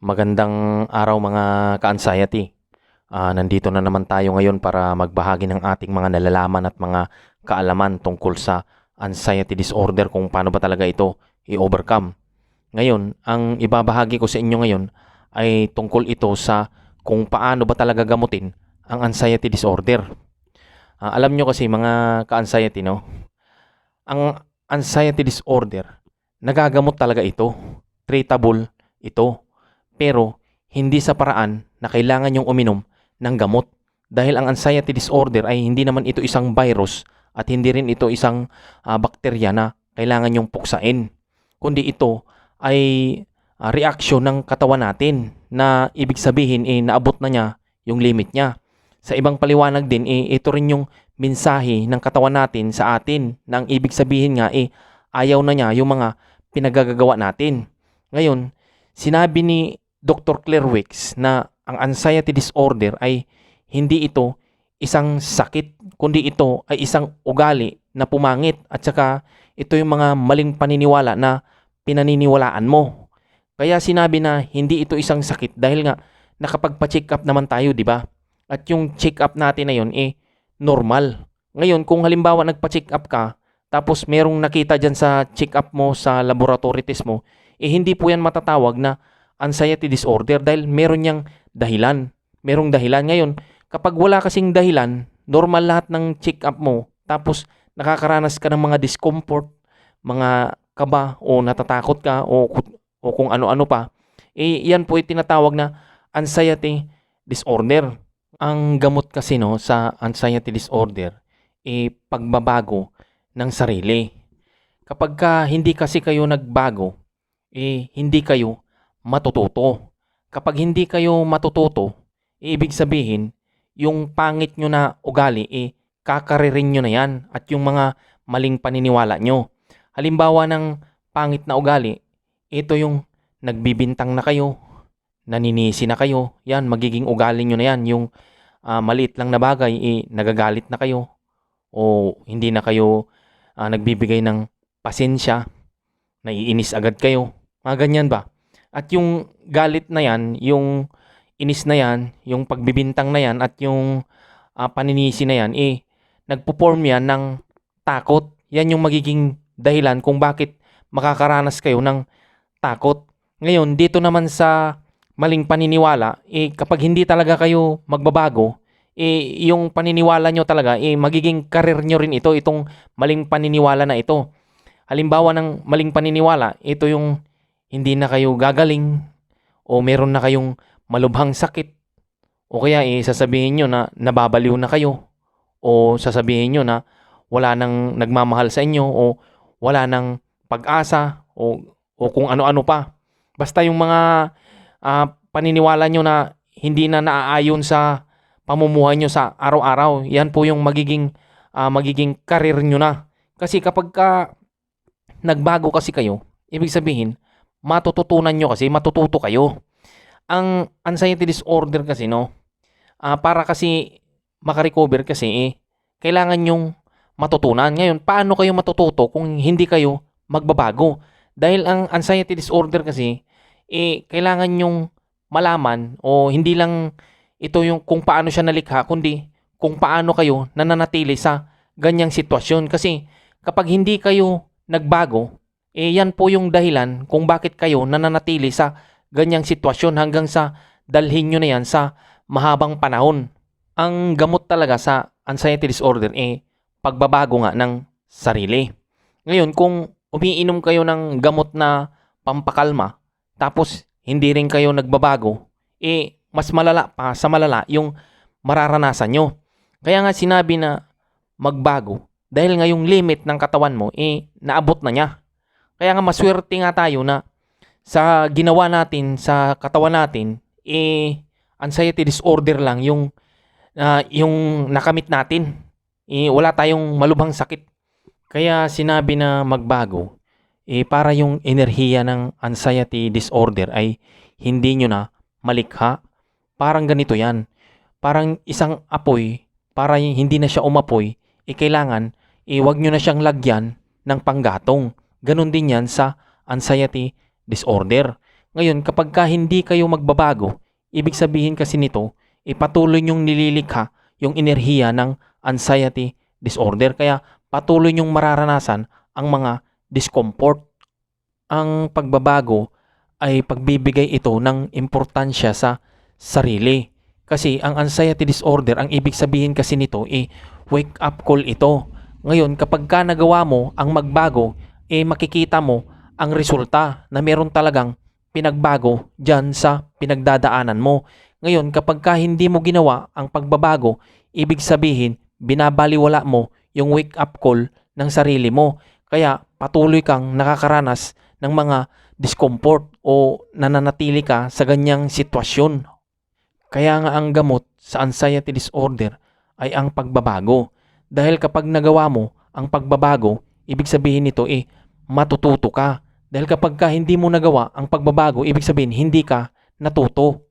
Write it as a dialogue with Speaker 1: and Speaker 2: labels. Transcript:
Speaker 1: Magandang araw mga ka-anxiety. Ah, nandito na naman tayo ngayon para magbahagi ng ating mga nalalaman at mga kaalaman tungkol sa anxiety disorder kung paano ba talaga ito i-overcome. Ngayon, ang ibabahagi ko sa inyo ngayon ay tungkol ito sa kung paano ba talaga gamutin ang anxiety disorder. Ah, alam nyo kasi mga ka-anxiety, no? Ang anxiety disorder, nagagamot talaga ito. Treatable ito. Pero hindi sa paraan na kailangan yung uminom ng gamot. Dahil ang anxiety disorder ay hindi naman ito isang virus at hindi rin ito isang ah, bakterya na kailangan yung puksain. Kundi ito ay ah, reaksyon ng katawan natin na ibig sabihin eh, naabot na niya yung limit niya. Sa ibang paliwanag din, eh, ito rin yung mensahe ng katawan natin sa atin na ang ibig sabihin nga eh, ayaw na niya yung mga pinagagagawa natin. Ngayon, sinabi ni Dr. Claire Wicks na ang anxiety disorder ay hindi ito isang sakit, kundi ito ay isang ugali na pumangit at saka ito yung mga maling paniniwala na pinaniniwalaan mo. Kaya sinabi na hindi ito isang sakit dahil nga nakapagpa-check up naman tayo, di ba? At yung check up natin na yun eh normal. Ngayon, kung halimbawa nagpa-check up ka, tapos merong nakita dyan sa check up mo sa laboratory test mo, eh hindi po yan matatawag na anxiety disorder dahil meron niyang dahilan. Merong dahilan. Ngayon, kapag wala kasing dahilan, normal lahat ng check up mo, tapos nakakaranas ka ng mga discomfort, mga kaba o natatakot ka o, o kung ano-ano pa, eh yan po ay tinatawag na anxiety disorder. Ang gamot kasi no sa anxiety disorder, eh pagbabago ng sarili. Kapag ka hindi kasi kayo nagbago, eh hindi kayo matututo. Kapag hindi kayo matututo, ibig sabihin, yung pangit nyo na ugali, eh, kakaririn nyo na yan at yung mga maling paniniwala nyo. Halimbawa ng pangit na ugali, ito yung nagbibintang na kayo, naninisi na kayo, yan, magiging ugali nyo na yan. Yung ah, maliit lang na bagay, eh, nagagalit na kayo o hindi na kayo ah, nagbibigay ng pasensya, naiinis agad kayo. Mga ganyan ba? At yung galit na yan, yung inis na yan, yung pagbibintang na yan at yung ah, paninisi na yan, eh, nagpo-form yan ng takot. Yan yung magiging dahilan kung bakit makakaranas kayo ng takot. Ngayon, dito naman sa maling paniniwala, eh, kapag hindi talaga kayo magbabago, eh, yung paniniwala nyo talaga, eh, magiging karir nyo rin ito, itong maling paniniwala na ito. Halimbawa ng maling paniniwala, ito yung hindi na kayo gagaling o meron na kayong malubhang sakit o kaya eh, sasabihin nyo na nababaliw na kayo o sasabihin nyo na wala nang nagmamahal sa inyo o wala nang pag-asa o, o kung ano-ano pa. Basta yung mga ah, paniniwala nyo na hindi na naaayon sa pamumuhay nyo sa araw-araw, yan po yung magiging ah, magiging karir nyo na. Kasi kapag ka nagbago kasi kayo, ibig sabihin, matututunan nyo kasi, matututo kayo. Ang anxiety disorder kasi, no, ah, para kasi makarecover kasi, eh, kailangan yung matutunan. Ngayon, paano kayo matututo kung hindi kayo magbabago? Dahil ang anxiety disorder kasi, eh, kailangan yung malaman o hindi lang ito yung kung paano siya nalikha, kundi kung paano kayo nananatili sa ganyang sitwasyon. Kasi kapag hindi kayo nagbago, eh yan po yung dahilan kung bakit kayo nananatili sa ganyang sitwasyon hanggang sa dalhin nyo na yan sa mahabang panahon. Ang gamot talaga sa anxiety disorder eh pagbabago nga ng sarili. Ngayon, kung umiinom kayo ng gamot na pampakalma, tapos hindi rin kayo nagbabago, eh mas malala pa sa malala yung mararanasan nyo. Kaya nga sinabi na magbago dahil nga yung limit ng katawan mo eh naabot na niya. Kaya nga maswerte nga tayo na sa ginawa natin sa katawan natin eh anxiety disorder lang yung ah, yung nakamit natin. Eh wala tayong malubhang sakit. Kaya sinabi na magbago eh para yung enerhiya ng anxiety disorder ay hindi nyo na malikha. Parang ganito yan. Parang isang apoy, para hindi na siya umapoy, eh kailangan, eh wag nyo na siyang lagyan ng panggatong. Ganon din yan sa anxiety disorder. Ngayon, kapag ka hindi kayo magbabago, ibig sabihin kasi nito, ipatuloy nyong nililikha yung enerhiya ng anxiety disorder. Kaya patuloy nyong mararanasan ang mga discomfort. Ang pagbabago ay pagbibigay ito ng importansya sa sarili. Kasi ang anxiety disorder, ang ibig sabihin kasi nito, eh, wake up call ito. Ngayon, kapag ka nagawa mo ang magbago, eh makikita mo ang resulta na meron talagang pinagbago dyan sa pinagdadaanan mo. Ngayon, kapag ka hindi mo ginawa ang pagbabago, ibig sabihin, binabaliwala mo yung wake up call ng sarili mo. Kaya patuloy kang nakakaranas ng mga discomfort o nananatili ka sa ganyang sitwasyon. Kaya nga ang gamot sa anxiety disorder ay ang pagbabago. Dahil kapag nagawa mo ang pagbabago, ibig sabihin nito eh matututo ka. Dahil kapag ka hindi mo nagawa ang pagbabago, ibig sabihin hindi ka natuto.